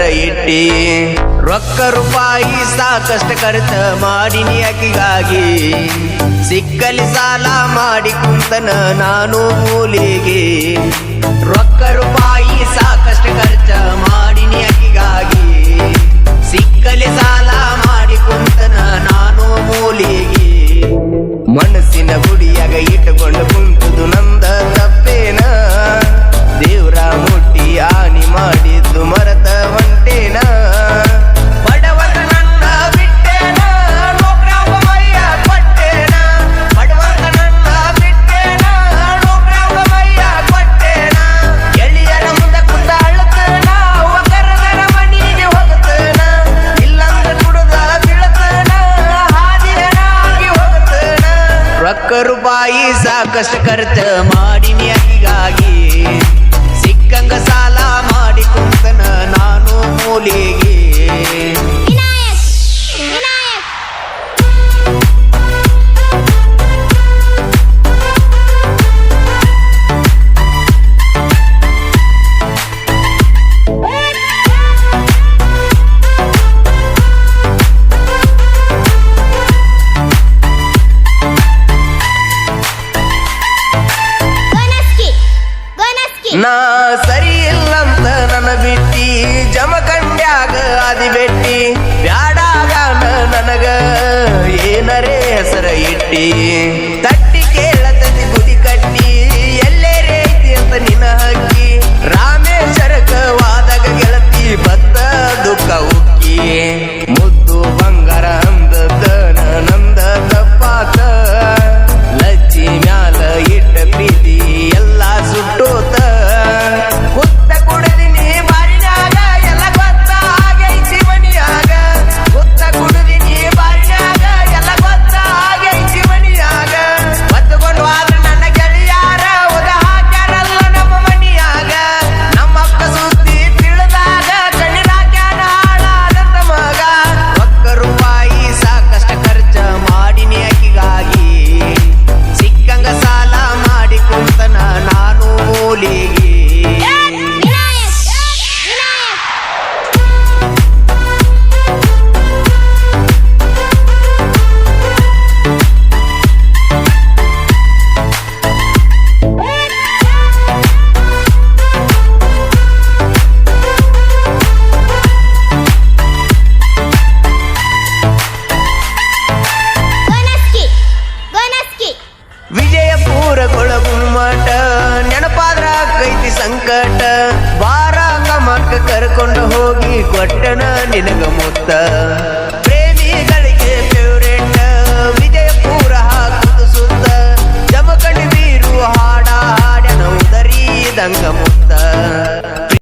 ಕರ ಇಟ್ಟಿ. ರೊಕ್ಕ ರೂಪಾಯಿ ಸಾಕಷ್ಟು ಖರ್ಚ ಮಾಡಿನಿ ಅಕ್ಕಿಗಾಗಿ. ಸಿಕ್ಕಲಿ ಸಾಲ ಮಾಡಿ ಕುಂತನ ನಾನು ಮೂಲಿಗೆ. ರೊಕ್ಕ ರೂಪಾಯಿ ಸಾಕಷ್ಟು ಖರ್ಚ ಮಾಡಿ ಕಷ್ಟ ಕರ್ತ ಮಾಡಿನಿ ಹೀಗಾಗಿ. ಸಿಕ್ಕಂಗ ಸಾಲ ಮಾಡಿ ಕುಂತನ ನಾನು ಮೂಲಿಗೆ. ನಾ ಸರಿ ಇಲ್ಲಂತ ನನ್ನ ಬಿಟ್ಟಿ ಜಮಕಂಡ್ಯಾಗ ಅದಿ ಬೆಟ್ಟಿ ಬ್ಯಾಡಾಗ ನನಗ ಏನರೇ ಹೆಸರ ಇಟ್ಟಿ. ಕೊಟ್ಟನ ನಿನಗ ಮುತ್ತ